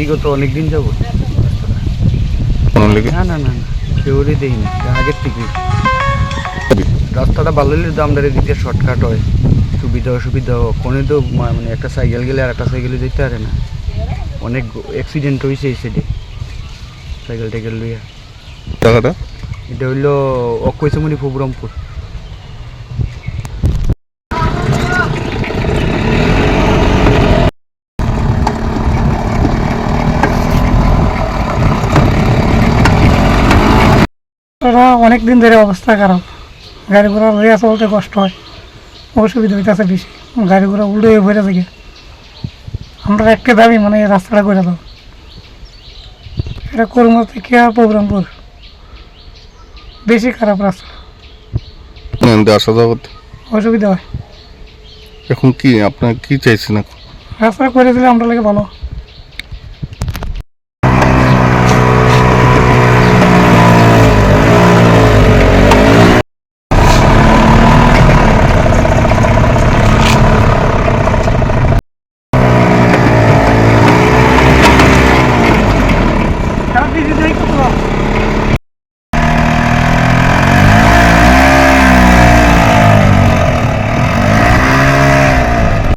বিগত অনেক দিন যাব না না না না কেউরই দেই না আগের থেকে রাস্তাটা ভালো হলে দামদারে দিতে শর্টকাট হয়। সুবিধা অসুবিধা কোনো তো মানে একটা সাইকেল গেলে আর একটা সাইকেলে যেতে পারে না। অনেক অ্যাক্সিডেন্ট হয়েছে এই সাইডে সাইকেল টাইকেল লইয়া। জায়গাটা এটা হইল অক্ষয়সমণি প্রবরমপুর ওরা অনেক দিন ধরে অবস্থা খারাপ। গাড়ি ঘোড়া লইয়া চলতে কষ্ট হয়। অসুবিধা হইতেছে বেশি। গাড়ি ঘোড়া উল্টে হয়ে ভরে থাকে। আমরা একটা দাবি মানে এই রাস্তাটা করে দাও। এটা কলমা থেকে প্রোগ্রামপুর বেশি খারাপ রাস্তা। আসা যাওয়া করতে। অসুবিধা হয়। এখন কি আপনার কি চাইছেন এখন? রাস্তা করে দিলে আমরা লাগে ভালো।